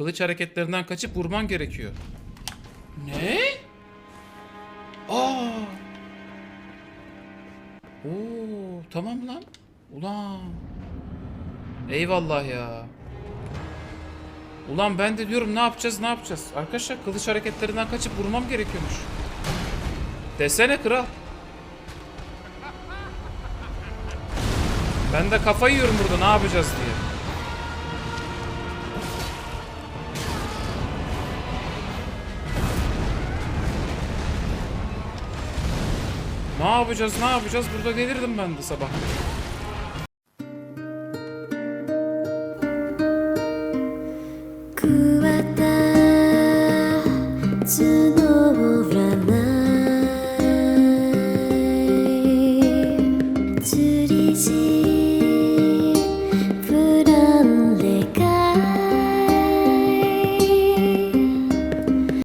Kılıç hareketlerinden kaçıp vurman gerekiyor. Ne? Aa! Oo, tamam lan. Ulan. Eyvallah ya. Ulan ben de diyorum ne yapacağız ne yapacağız. Arkadaşlar kılıç hareketlerinden kaçıp vurmam gerekiyormuş. Desene kral. Ben de kafayı yiyorum burada ne yapacağız diye. Ne yapacağız ne yapacağız? Burada delirdim ben bu sabah. Thank.